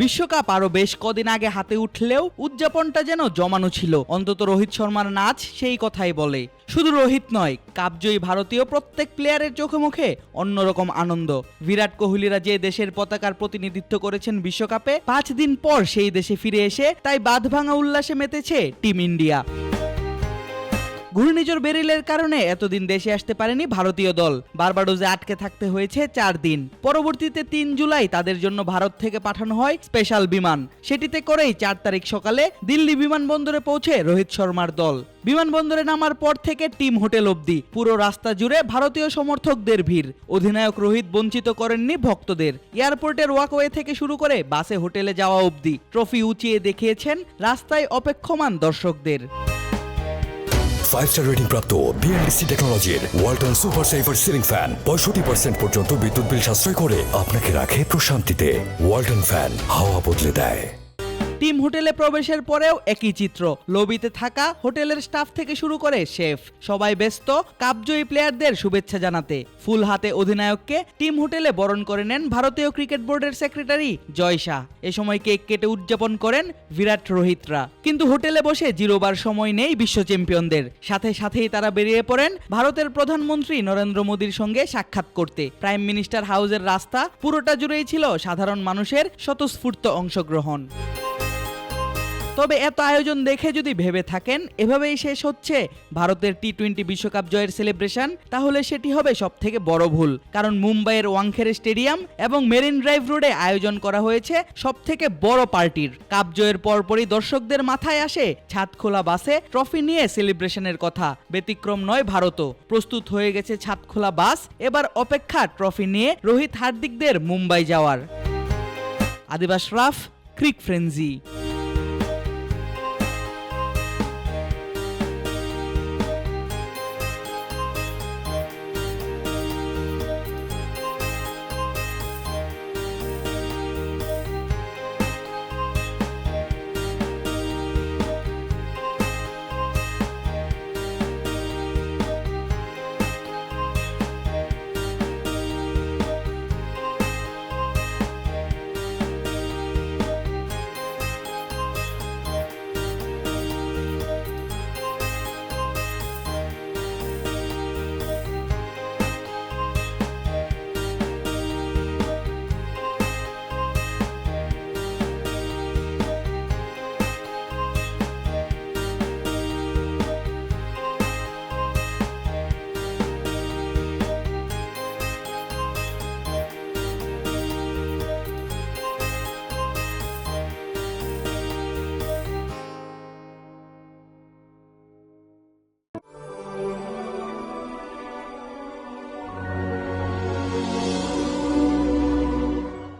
বিশ্বকাপ আরও বেশ কদিন আগে হাতে উঠলেও উদযাপনটা যেন জমানো ছিল। অন্তত রোহিত শর্মার নাচ সেই কথাই বলে। শুধু রোহিত নয়, কাপজয়ী ভারতীয় প্রত্যেক প্লেয়ারের চোখে মুখে অন্যরকম আনন্দ। বিরাট কোহলিরা যে দেশের পতাকার প্রতিনিধিত্ব করেছেন বিশ্বকাপে, পাঁচ দিন পর সেই দেশে ফিরে এসে তাই বাঁধ ভাঙা উল্লাসে মেতেছে টিম ইন্ডিয়া। ঘূর্ণিঝড় বেরিলের কারণে এতদিন দেশে আসতে পারেনি ভারতীয় দল। বারবাডোজে আটকে থাকতে হয়েছে চার দিন। পরবর্তীতে তিন জুলাই তাদের জন্য ভারত থেকে পাঠানো হয় স্পেশাল বিমান। সেটিতে করেই চার তারিখ সকালে দিল্লি বিমানবন্দরে পৌঁছে রোহিত শর্মার দল। বিমানবন্দরে নামার পর থেকে টিম হোটেল অবধি। পুরো রাস্তা জুড়ে ভারতীয় সমর্থকদের ভিড়। অধিনায়ক রোহিত বঞ্চিত করেননি ভক্তদের। এয়ারপোর্টের ওয়াকওয়ে থেকে শুরু করে বাসে হোটেলে যাওয়া অবধি। ট্রফি উঁচিয়ে দেখিয়েছেন রাস্তায় অপেক্ষমান দর্শকদের। ফাইভ স্টার রেটিং প্রাপ্ত বিএলডিসি টেকনোলজির Walton super saver ceiling fan পঁয়ষট্টি পার্সেন্ট পর্যন্ত বিদ্যুৎ বিল সাশ্রয় করে আপনাকে রাখে প্রশান্তিতে। ওয়ালটন ফ্যান হাওয়া বদলে দেয়। টিম হোটেলে প্রবেশের পরেও একই চিত্র। লবিতে থাকা হোটেলের স্টাফ থেকে শুরু করে শেফ। সবাই ব্যস্ত, কাপজয়ী প্লেয়ারদের শুভেচ্ছা জানাতে। ফুল হাতে অধিনায়ককে টিম হোটেলে বরণ করে নেন ভারতীয় ক্রিকেট বোর্ডের সেক্রেটারি জয় শাহ। এ সময় কেক কেটে উদযাপন করেন বিরাট রোহিতরা। কিন্তু হোটেলে বসে জিরোবার সময় নেই বিশ্ব চ্যাম্পিয়নদের। সাথে সাথেই তারা বেরিয়ে পড়েন ভারতের প্রধানমন্ত্রী নরেন্দ্র মোদীর সঙ্গে সাক্ষাৎ করতে। প্রাইম মিনিস্টার হাউসের রাস্তা পুরোটা জুড়েই ছিল সাধারণ মানুষের স্বতঃস্ফূর্ত অংশগ্রহণ। তবে এত আয়োজন দেখে যদি ভেবে থাকেন, এভাবেই শেষ হচ্ছে ভারতের টি টোয়েন্টি বিশ্বকাপ জয়ের সেলিব্রেশন তাহলে সেটি হবে সব থেকে বড় ভুল, কারণ মুম্বাইয়ের ওয়াংখেড়ে স্টেডিয়াম এবং মেরিন ড্রাইভ রোডে আয়োজন করা হয়েছে সব থেকে বড় পার্টির। কাপ জয়ের পরপরই দর্শকদের মাথায় আসে ছাদ খোলা বাসে ট্রফি নিয়ে সেলিব্রেশনের কথা। ব্যতিক্রম নয় ভারতও। প্রস্তুত হয়ে গেছে ছাদ খোলা বাস, এবার অপেক্ষা ট্রফি নিয়ে রোহিত হার্দিকদের মুম্বাই যাওয়ার। আদিবাস রাফ, ক্রিক ফ্রেন্জি